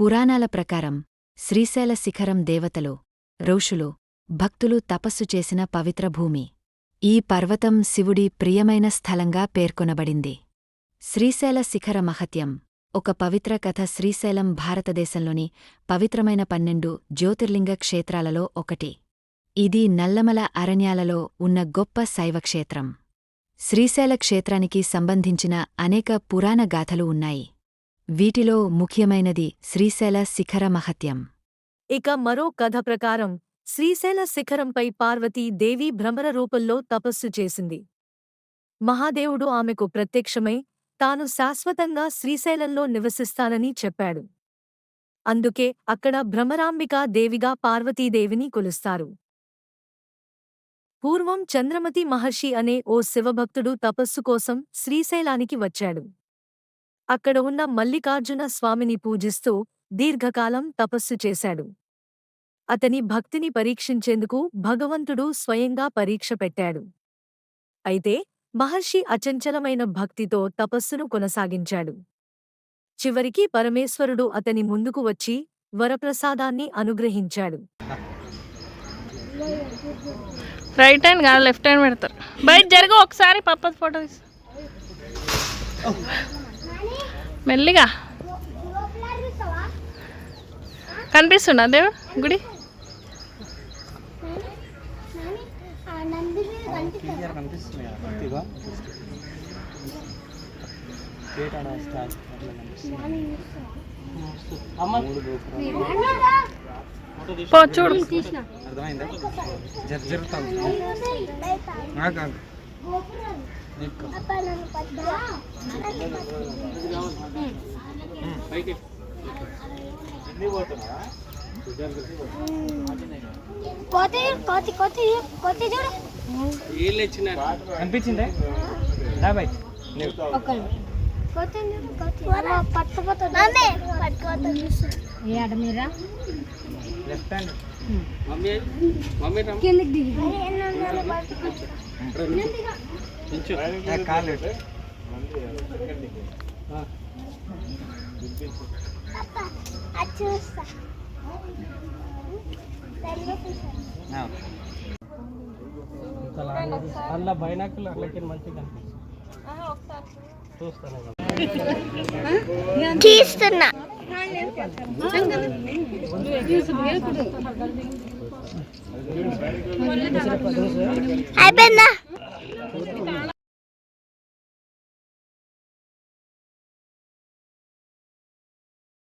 పురాణాల ప్రకారం శ్రీశైల శిఖరం దేవతలు ఋషులు భక్తులు తపస్సు చేసిన పవిత్ర భూమి. ఈ పర్వతం శివుడి ప్రియమైన స్థలంగా పేర్కొనబడింది. శ్రీశైల శిఖర మహత్యం ఒక పవిత్ర కథ శ్రీశైలం భారతదేశంలోని పవిత్రమైన పన్నెండు జ్యోతిర్లింగ క్షేత్రాలలో ఒకటి. ఇది నల్లమల అరణ్యాలలో ఉన్న గొప్ప శైవక్షేత్రం. శ్రీశైల క్షేత్రానికి సంబంధించిన అనేక పురాణ గాథలు ఉన్నాయి. వీటిలో ముఖ్యమైనది శ్రీశైల శిఖర మహత్యం. ఇక మరో కథ ప్రకారం శ్రీశైల శిఖరంపై పార్వతీ దేవి భ్రమర రూపంలో తపస్సు చేసింది. మహాదేవుడు ఆమెకు ప్రత్యక్షమై తాను శాశ్వతంగా శ్రీశైలంలో నివసిస్తానని చెప్పాడు. అందుకే అక్కడ భ్రమరాంబికా దేవిగా పార్వతీదేవిని కొలుస్తారు. పూర్వం చంద్రమతి మహర్షి అనే ఓ శివభక్తుడు తపస్సు కోసం శ్రీశైలానికి వచ్చాడు. అక్కడ ఉన్న మల్లికార్జున స్వామిని పూజిస్తూ దీర్ఘకాలం తపస్సు చేశాడు. అతని భక్తిని పరీక్షించేందుకు భగవంతుడు స్వయంగా పరీక్ష పెట్టాడు. అయితే మహర్షి అచంచలమైన భక్తితో తపస్సును కొనసాగించాడు. చివరికి పరమేశ్వరుడు అతని ముందుకు వచ్చి వరప్రసాదాన్ని అనుగ్రహించాడు. రైట్ హ్యాండ్ కాదు లెఫ్ట్ హ్యాండ్ పెడతారు. బయట జరుగు ఒకసారి పప్పది ఫోటో తీసు. మెల్లిగా. కనిపిస్తుందా దేవుడు? గుడి? చూడు. అర్థమైందా? జరుగుతాం కోతి కోతి కోతి కోతి చూడు. కనిపించిందే రా బై కోతి చూడు కోతి పట్టుకోతుంది మమ్మీ లెఫ్ట్ హ్యాండ్. కిందకి దిగి. అలా బైనాకులు అట్లకి మంచిగా చూస్తాను తీస్తున్నా. అయిపోయిందా?